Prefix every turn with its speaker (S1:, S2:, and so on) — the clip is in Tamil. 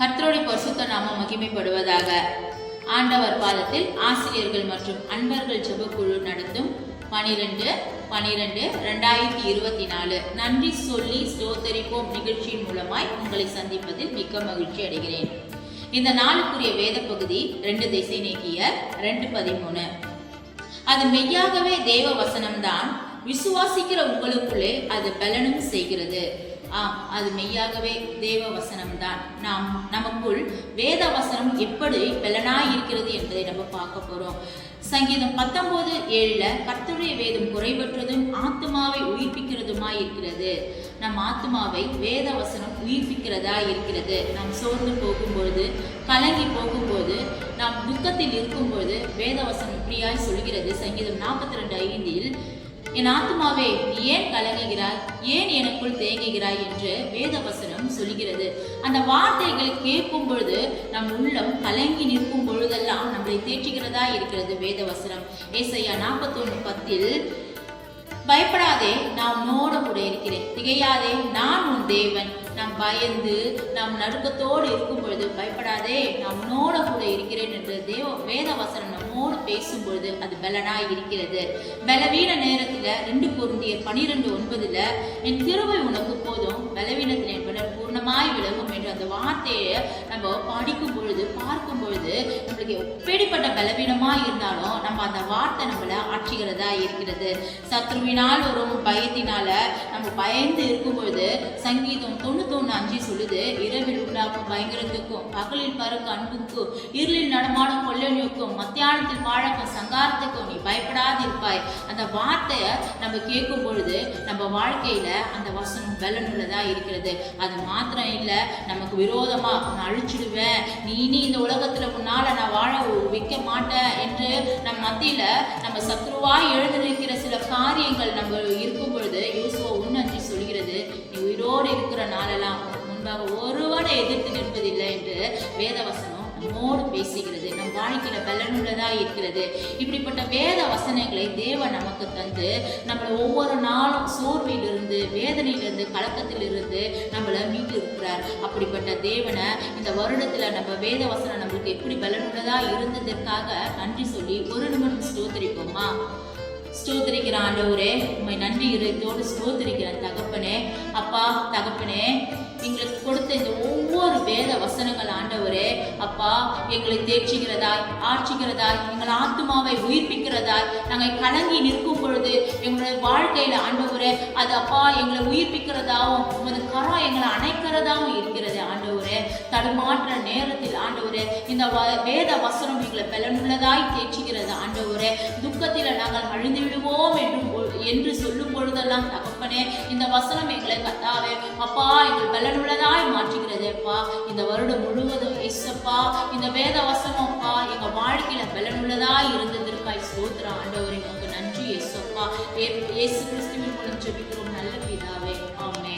S1: கர்த்தருடைய பரிசுத்த நாம மகிமைப்படுவதாக ஆண்டவர் பாதத்தில் ஆசிரியர்கள் மற்றும் அன்பர்கள் ஜெபக்குழு நடத்தும் பனிரெண்டு பனிரெண்டு ரெண்டாயிரத்தி இருபத்தி நாலு. நன்றி சொல்லி ஸ்தோத்தரிப்போம். நிகழ்ச்சியின் மூலமாய் உங்களை சந்திப்பதில் மிக்க மகிழ்ச்சி அடைகிறேன். இந்த நாளுக்குரிய வேத பகுதி ரெண்டு திசை நீக்கிய ரெண்டு பதிமூணு. அது மெய்யாகவே தேவ வசனம்தான். விசுவாசிக்கிற உங்களுக்குள்ளே அது பலனும் செய்கிறது. ஆம் அது மெய்யாகவே தேவ வசனம்தான் நாம் நமக்குள் வேத வசனம் எப்படி பலனாய் இருக்கிறது என்பதை நம்ம பார்க்க போறோம். சங்கீதம் பத்தொன்பது ஏழுல கர்த்தருடைய வேதம் குறைவற்றதும் ஆத்மாவை உயிர்ப்பிக்கிறதுமாய் இருக்கிறது நம் ஆத்மாவை வேத வசனம் உயிர்ப்பிக்கிறதா இருக்கிறது நாம் சோர்ந்து போகும்பொழுது கலங்கி போகும்போது நாம் துக்கத்தில் இருக்கும்போது வேத வசனம் இப்படியாய் சொல்கிறது சங்கீதம் நாற்பத்தி ரெண்டு ஐந்தில் என் ஆத்மாவே நீ ஏன் கலங்குகிறாய்? ஏன் எனக்குள் தேங்குகிறாய் என்று வேதவசனம் சொல்கிறது அந்த வார்த்தைகளை கேட்கும் பொழுது நம் உள்ளம் கலங்கி நிற்கும் பொழுதெல்லாம் நம்மளை தேற்றுகிறதா இருக்கிறது வேதவசனம். ஏசையா நாற்பத்தொன்னு பத்தில் பயப்படாதே நான் உன்னோட கூட இருக்கிறேன். திகையாதே நான் உன் தேவன். நாம் பயந்து நாம் நடுக்கத்தோடு இருக்கும் பொழுது பயப்படாதே நான் உன்னோட கூட இருக்கிறேன் என்று தேவ வேத வசனம் நம்மோடு பேசும் பொழுது அது பலனாய் இருக்கிறது. பலவீன நேரத்துல ரெண்டு பொருந்திய பனிரெண்டு ஒன்பதுல என் திருவை உனக்கு போதும் பலவீனத்தில் என் பலன் பூர்ணமாய் விலகும் என்று அந்த வார்த்தையை நம்ம படிக்கும் பொழுது பார்க்கும் பொழுது நம்மளுக்கு எப்படிப்பட்ட பலவீனமாய் இருந்தாலும் நம்ம அந்த வார்த்தை நம்மள ஆட்சிகிறதா இருக்கிறது. சத்ருவினால் வரும் பயத்தினால நம்ம பயந்து இருக்கும் பொழுது சங்கீதம் தொண்ணூத்தொன்னு அஞ்சு சொல்லுது. இரவில் உண்டாக்கும் பயங்கரத்துக்கும் பகலில் பறக்க அன்புக்கும் இருளில் நடமாடும் கொள்ளனுக்கும் மத்தியானத்தில் பாழக்கும் சங்காரத்துக்கும் நீ பயப்படாது இருப்பாய் அந்த வார்த்தையை நம்ம கேட்கும் பொழுது நம்ம வாழ்க்கையில அந்த வசனம் பலனுள்ளதா இருக்கிறது. அது மாத்திரம் இல்லை நமக்கு விரோதமா நான் அழிச்சிடுவேன். நீ இனி இந்த உலகத்துல உன்னால நான் வாழ விற்க மாட்டேன் என்று நம் மத்தியில நம்ம சத்ருவாய் எழுந்திருக்கிற சில காரியங்கள் நம்ம இருக்கும் நமக்காக ஒருவனை எதிர்த்து நிற்பதில்லை என்று வேதவசனம் நம்மோடு பேசுகிறது. நம் வாழ்க்கையில பலனுள்ளதா இருக்கிறது. இப்படிப்பட்ட வேத வசனங்களை தேவன் நமக்கு தந்து நம்மளை ஒவ்வொரு நாளும் சோர்விலிருந்து வேதனையிலிருந்து கலக்கத்திலிருந்து நம்மளை மீட்டு இருக்கிறார் அப்படிப்பட்ட தேவனை இந்த வருடத்துல நம்ம வேத வசனம் நம்மளுக்கு எப்படி பலனுள்ளதா இருந்ததற்காக நன்றி சொல்லி ஒரு நிமிடம் ஸ்தோத்தரிப்போமா? ஸ்தோத்தரிக்கிற ஆண்டவரே உண்மை நன்றி இதயத்தோடு ஸ்தோத்திரிக்கிறேன் தகப்பனே அப்பா தகப்பனே வசனங்கள் ஆண்டவரே அப்பா எங்களை தேர்ச்சிக்கிறதாய் ஆட்சிக்கிறதாய் எங்கள் ஆத்மாவை உயிர்ப்பிக்கிறதாய் நாங்கள் கலங்கி நிற்கும் பொழுது எங்களுடைய வாழ்க்கையில ஆண்டவரே அது அப்பா எங்களை உயிர்ப்பிக்கிறதாவும் உமது கரம் எங்களை அணைக்கிறதாவும் இருக்கிறது ஆண்டவரே. தடுமாற்ற நேரத்தில் ஆண்டவரே இந்த வ- வேத வசனம் எங்களை பலனுள்ளதாய் தேய்ச்சிக்கிறது ஆண்டவரே. துக்கத்தில் நாங்கள் அழிந்து விடுவோம் என்று சொல்லும் பொழுதெல்லாம் தகப்பனே இந்த வசனம் எங்களை கத்தாவே. அப்பா எங்கள் பலனுள்ளதாய் மாற்றுகிறது அப்பா. இந்த வருடம் முழுவதும் எஸ்ஸப்பா இந்த வேத வசனம் அப்பா. எங்க வாழ்க்கையில பலனுள்ளதாய் இருந்ததற்காய் ஸ்தோத்திரம் ஆண்டவர் உங்களுக்கு நன்றி எஸ்ஸப்பா அப்பா ஏசு கிறிஸ்துவின் மூலம் ஜெபிக்கிறோம் நல்ல பிதாவே. ஆமே